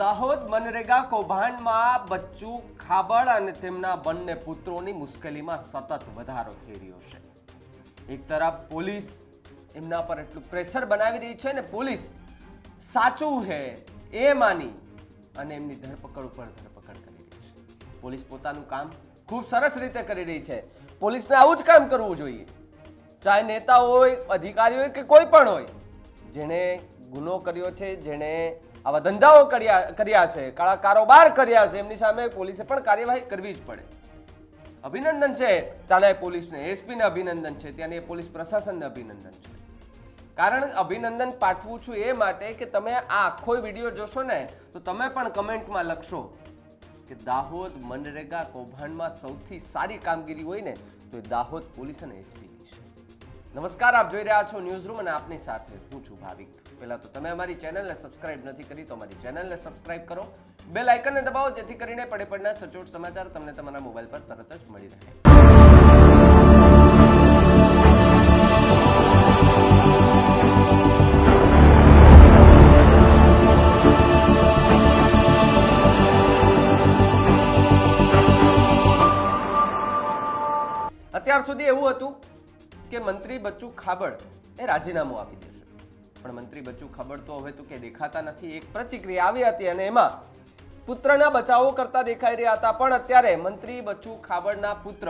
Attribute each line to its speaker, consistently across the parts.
Speaker 1: દાહોદ મનરેગા કૌભાંડમાં બચ્ચું ખાબડ અને તેમના બંને પુત્રોની મુશ્કેલીમાં સતત વધારો થઈ રહ્યો છે. એક તરફ પોલીસ એમના પર એટલું પ્રેશર બનાવી રહી છે ને પોલીસ સાચું છે, એ માની અને એમની ધરપકડ ઉપર ધરપકડ કરી રહી છે. પોલીસ પોતાનું કામ ખૂબ સરસ રીતે કરી રહી છે. પોલીસને આવું જ કામ કરવું જોઈએ. ચાહે નેતા હોય, અધિકારી હોય કે કોઈ પણ હોય, જેણે ગુનો કર્યો છે, જેણે આવા ધંધાઓ કર્યા કર્યા છે, કાળા કારોબાર કર્યા છે, એમની સામે પોલીસે પણ કાર્યવાહી કરવી જ પડે. અભિનંદન છે, ત્યાંના પોલીસને, એસપીને અભિનંદન છે, ત્યાંની પોલીસ પ્રશાસનને અભિનંદન છે. કારણ અભિનંદન પાઠવું છું એ માટે કે તમે આ આખો વીડિયો જોશો ને, તો તમે પણ કમેન્ટમાં લખશો કે દાહોદ મનરેગા કૌભાંડમાં સૌથી સારી કામગીરી હોય ને, તો દાહોદ પોલીસ અને એસપીની છે. નમસ્કાર, આપ જોઈ રહ્યા છો ન્યૂઝ રૂમ અને આપની સાથે હું છું ભાવિક. પહેલા તો તમે અમારી ચેનલને સબસ્ક્રાઇબ નથી કરી તો અમારી ચેનલને સબસ્ક્રાઇબ કરો. બેલ આઇકનને દબાવો, જેથી કરીને પડે પડના સચોટ સમાચાર તમને તમારા મોબાઈલ પર તરત જ મળી રહે. અત્યાર સુધી એવું હતું કે મંત્રી બચ્ચુ ખાબડ એ રાજીનામું આપી દેશે. પણ મંત્રી બચ્ચુ ખાબડ તો હવે તો કે દેખાતા નથી. એક પ્રતિક્રિયા આવી હતી અને એમાં પુત્રના બચાવો કરતા દેખાઈ રહ્યા હતા. પણ અત્યારે મંત્રી બચ્ચુ ખાબડના પુત્ર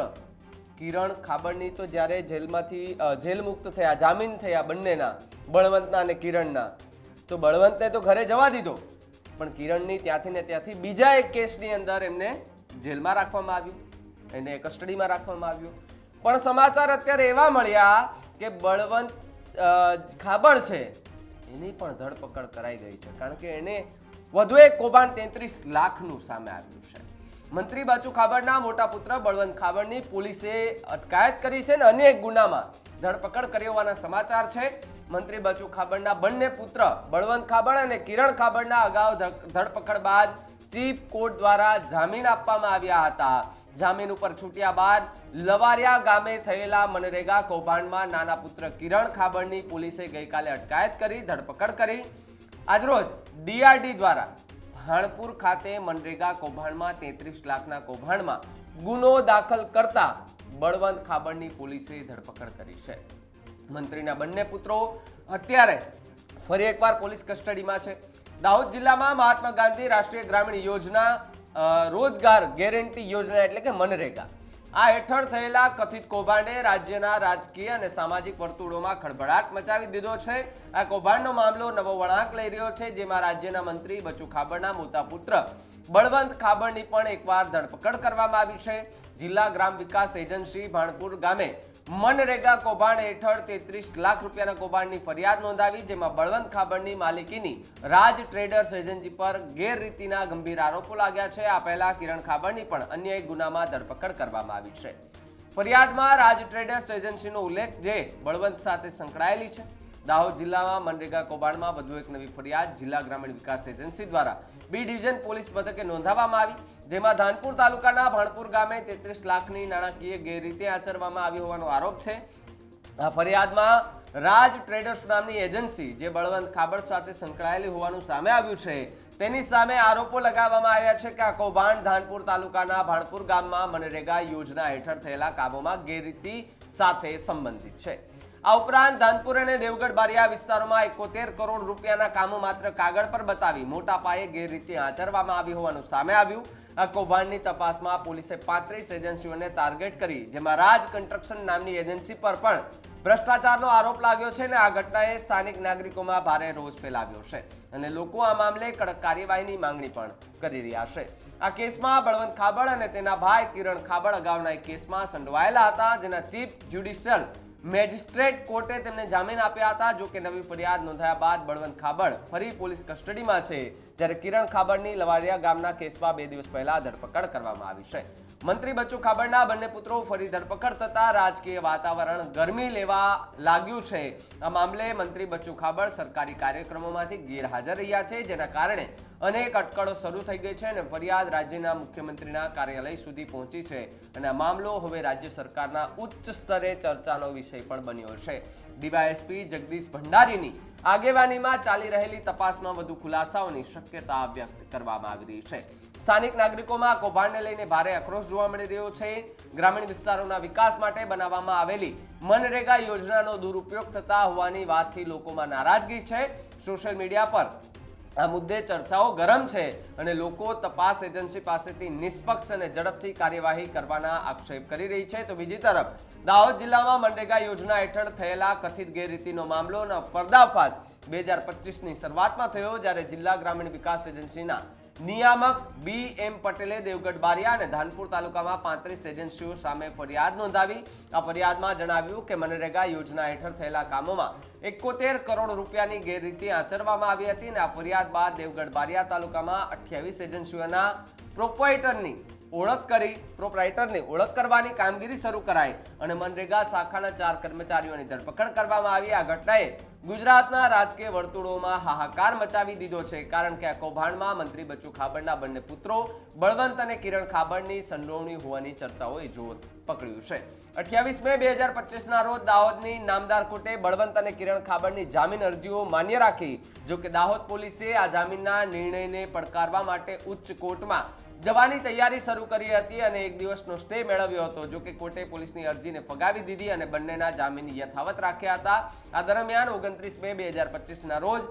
Speaker 1: કિરણ ખાબડની તો જ્યારે જેલમાંથી જેલ મુક્ત થયા, જામીન થયા બંનેના, બળવંતના અને કિરણના, તો બળવંતને તો ઘરે જવા દીધો. પણ કિરણની ત્યાંથી ને ત્યાંથી બીજા એક કેસની અંદર એમને જેલમાં રાખવામાં આવ્યું. એને કસ્ટડીમાં રાખવામાં આવ્યું. પણ સમાચાર અત્યારે એવા મળ્યા કે બળવંત ખાબડ છે. એની પણ ધરપકડ કરાઈ ગઈ છે. કારણ કે એને વધુ એક કૌભાંડ તેત્રીસ લાખનું સામે આવ્યું છે. મંત્રી બાચુ ખાબડના મોટા પુત્ર બળવંત ખાબડની પોલીસે અટકાયત કરી છે ને અનેક ગુનામાં ધરપકડ કરી હોવાના સમાચાર છે. મંત્રી બચુ ખાબડના બંને પુત્ર બળવંત ખાબડ અને કિરણ ખાબડના અગાઉ ધરપકડ બાદ ચીફ કોર્ટ દ્વારા જામીન આપવામાં આવ્યા હતા. જામીન ઉપર છૂટ્યા બાદ લવારિયા ગામે થયેલા મનરેગા કૌભાંડમાં નાના પુત્ર કિરણ ખાબડની પોલીસે ગઈકાલે અટકાયત કરી, ધરપકડ કરી. આજરોજ ડીઆરડી દ્વારા ભાણપુર ખાતે મનરેગા કૌભાંડમાં તેત્રીસ લાખના કૌભાંડમાં ગુનો દાખલ કરતા બળવંત ખાબડની પોલીસે ધરપકડ કરી છે. મંત્રીના બંને પુત્રો અત્યારે ફરી એકવાર પોલીસ કસ્ટડીમાં છે. દાહોદ જિલ્લામાં મહાત્મા ગાંધી રાષ્ટ્રીય ગ્રામીણ યોજના રોજગાર ગેરંટી યોજના એટલે કે મનરેગા. આ હેઠળ થયેલા કથિત કૌભાંડે રાજ્યના રાજકીય અને સામાજિક વર્તુળોમાં ખળભળાટ મચાવી દીધો છે. આ કૌભાંડનો મામલો નવો વળાંક લઈ રહ્યો છે, જેમાં રાજ્યના મંત્રી બચુ ખાબડના મોટા પુત્ર બળવંત ખાબડની પણ એકવાર ધરપકડ કરવામાં આવી છે. જિલ્લા ગ્રામ વિકાસ એજન્સી ભાણપુર ગામે મનરેગા કૌભાંડ હેઠળ તેત્રીસ લાખ રૂપિયાના કૌભાંડની ફરિયાદ નોંધાવી, જેમાં બળવંત ખાબડની માલિકીની રાજ ટ્રેડર્સ એજન્સી પર ગેરરીતિના ગંભીર આરોપો લાગ્યા છે. આ પહેલા કિરણ ખાબડની પણ અન્ય એક ગુનામાં ધરપકડ કરવામાં આવી છે. ફરિયાદમાં રાજ ટ્રેડર્સ એજન્સીનો ઉલ્લેખ, જે બળવંત સાથે સંકળાયેલી છે. દાહોદ જિલ્લામાં મનરેગા કૌભાંડમાં વધુ એક નવી ફરિયાદ જિલ્લા ગ્રામીણ વિકાસ એજન્સી દ્વારા. બી ડિવિઝન પોલીસ મથકે નોંધાવવામાં આવી, જેમાં ધાનપુર તાલુકાના ભાણપુર ગામે તેત્રીસ લાખની નાણાકીય ગેરરીતિ આચરવામાં આવી હોવાનો આરોપ છે. આ ફરિયાદમાં રાજ ટ્રેડર્સ નામની એજન્સી, જે બળવંત ખાબડ સાથે સંકળાયેલી હોવાનું સામે આવ્યું છે, તેની સામે આરોપો લગાવવામાં આવ્યા છે કે આ કૌભાંડ ધાનપુર તાલુકાના ભાણપુર ગામમાં મનરેગા યોજના હેઠળ થયેલા કામોમાં ગેરરીતિ સાથે સંબંધિત છે. આ ઉપરાંત ધાનપુર અને દેવગઢ બારિયા વિસ્તારોમાં એકોતેર કરોડ રૂપિયાના કામો માત્ર કાગળ પર બતાવી મોટા પાયે ગેરરીતિ આચરવામાં આવી હોવાનું સામે આવ્યું. આ કૌભાંડની તપાસમાં પોલીસે પાંત્રીસ એજન્સીઓને ટાર્ગેટ કરી, જેમાં રાજ કન્સ્ટ્રક્શન નામની એજન્સી પર પણ ભ્રષ્ટાચારનો આરોપ લાગ્યો છે અને આ ઘટનાએ સ્થાનિક નાગરિકોમાં ભારે રોષ ફેલાવ્યો છે અને લોકો આ મામલે કડક કાર્યવાહીની માંગણી પણ કરી રહ્યા છે. આ કેસમાં બળવંત ખાબડ અને તેના ભાઈ કિરણ ખાબડ અગાઉના એક કેસમાં સંડોવાયેલા હતા, જેના ચીફ જ્યુડિશિયલ મેજિસ્ટ્રેટ કોર્ટે તેમને જામીન આપ્યા હતા, જો કે નવી ફરિયાદ નોંધાયા બાદ બળવંત ખાબડ ફરી પોલીસ કસ્ટડીમાં છે, જ્યારે કિરણ ખાબડની લવાડિયા ગામના કેસમાં બે દિવસ પહેલા ધરપકડ કરવામાં આવી છે. મંત્રી બચ્ચુ ખાબડના બંને પુત્રો ફરી ધરપકડ થતા રાજકીય વાતાવરણ ગરમી લેવા લાગ્યું છે. આ મામલે મંત્રી બચ્ચુ ખાબડ સરકારી કાર્યક્રમોમાંથી ગેરહાજર રહ્યા છે, જેના કારણે અનેક અટકળો શરૂ થઈ ગઈ છે અને ફરિયાદ રાજ્યના મુખ્યમંત્રીના કાર્યાલય સુધી પહોંચી છે. અને આ મામલો હવે રાજ્ય સરકારના ઉચ્ચ સ્તરે ચર્ચાનો વિષય પણ બન્યો છે. ડીવાયએસપી જગદીશ ભંડારીની આગેવાનીમાં ચાલી રહેલી તપાસમાં વધુ ખુલાસાઓની શક્યતા વ્યક્ત કરવામાં આવી રહી છે. સ્થાનિક નાગરિકોમાં કૌભાંડને લઈને ભારે આક્રોશ જોવા મળી રહ્યો છે. ગ્રામીણ વિસ્તારોના વિકાસ માટે બનાવવામાં આવેલી મનરેગા યોજનાનો દુરુપયોગ થતા હોવાની વાતથી લોકોમાં નારાજગી છે. સોશિયલ મીડિયા પર આ મુદ્દે ચર્ચાઓ ગરમ છે અને લોકો તપાસ એજન્સી પાસેથી નિષ્પક્ષ અને ઝડપથી કાર્યવાહી કરવાના આક્ષેપ કરી રહી છે. તો બીજી તરફ, દાહોદ જિલ્લામાં મનરેગા યોજના હેઠળ થયેલા કથિત ગેરરીતિનો મામલોનો પર્દાફાશ બે હજાર પચીસની શરૂઆતમાં થયો જ્યારે જિલ્લા ગ્રામીણ વિકાસ એજન્સીના નિયામક બી એમ પટેલે દેવગઢ બારિયા અને ધાનપુર તાલુકામાં પાંત્રીસ એજન્સીઓ સામે ફરિયાદ નોંધાવી. આ ફરિયાદમાં જણાવ્યું કે મનરેગા યોજના હેઠળ થયેલા કામોમાં એકોતેર કરોડ રૂપિયાની ગેરરીતિ આચરવામાં આવી હતી અને આ ફરિયાદ બાદ દેવગઢ બારિયા તાલુકામાં અઠ્યાવીસ એજન્સીઓના પ્રોપરાઇટરની ઓળખ કરી પ્રોપરાઇટરની ઓળખ કરવાની કામગીરી શરૂ કરાઈ અને મનરેગા શાખાના ચાર કર્મચારીઓની ધરપકડ કરવામાં આવી. આ ઘટનાએ ગુજરાતના રાજકીય વર્તુળોમાં હાહાકાર મચાવી દીધો છે. કારણ કે આ કૌભાંડમાં મંત્રી બચ્ચુ ખાબડના બંને પુત્રો બળવંત અને કિરણ ખાબડની સંડોવણી હોવાની ચર્ચાઓએ જોર પકડ્યું છે. અઠ્યાવીસ મે બે હજાર પચીસના રોજ દાહોદની નામદાર કોર્ટે બળવંત અને કિરણ ખાબડની જામીન અરજીઓ માન્ય રાખી. જો કે દાહોદ પોલીસે આ જામીનના નિર્ણયને પડકારવા માટે ઉચ્ચ કોર્ટમાં જવાની તૈયારી શરૂ કરી હતી અને એક દિવસનો સ્ટે મેળવ્યો હતો, જો કે કોર્ટે પોલીસની અરજીને ફગાવી દીધી અને બંનેના જામીન યથાવત રાખ્યા હતા. આ દરમિયાન ઓગણત્રીસ મે બે હજાર પચીસના રોજ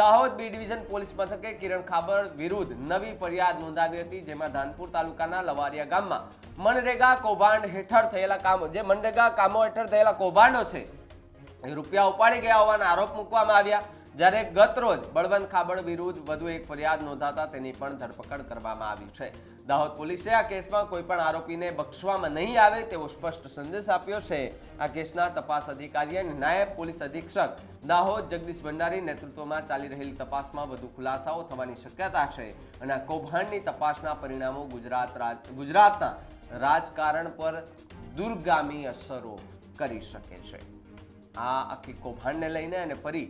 Speaker 1: દાહોદ બી ડિવિઝન પોલીસ મથકે કિરણ ખાબર વિરુદ્ધ નવી ફરિયાદ નોંધાવી હતી, જેમાં ધાનપુર તાલુકાના લવારિયા ગામમાં મનરેગા કૌભાંડ હેઠળ થયેલા કામો, જે મનરેગા કામો હેઠળ થયેલા કૌભાંડો છે રૂપિયા ઉપાડી ગયા હોવાના આરોપ મૂકવામાં આવ્યા. જ્યારે ગત રોજ બળવંત ખાબડ વિરુદ્ધ વધુ એક ફરિયાદ નોંધાતા તેની પણ ધરપકડ કરવામાં આવી છે. દાહોદ પોલીસે આ કેસમાં કોઈ પણ આરોપીને બક્ષવામાં નહીં આવે તેવો સ્પષ્ટ સંદેશ આપ્યો છે. આ કેસના તપાસ અધિકારી અને નાયબ પોલીસ અધિક્ષક દાહોદ જગદીશ ભંડારી નેતૃત્વમાં ચાલી રહેલી તપાસમાં વધુ ખુલાસાઓ થવાની શક્યતા છે અને આ કૌભાંડની તપાસના પરિણામો ગુજરાત ગુજરાતના રાજકારણ પર દુર્ગામી અસરો કરી શકે છે. આ આખી કૌભાંડને લઈને અને ફરી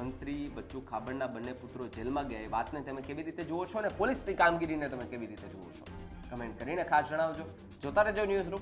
Speaker 1: મંત્રી, બચ્ચુ, ખાબડના બંને પુત્રો જેલમાં ગયા. એ વાતને તમે કેવી રીતે જુઓ છો અને પોલીસની કામગીરીને તમે કેવી રીતે જુઓ છો? કમેન્ટ કરીને ખાસ જણાવજો. જોતા રહેજો ન્યૂઝ રૂમ.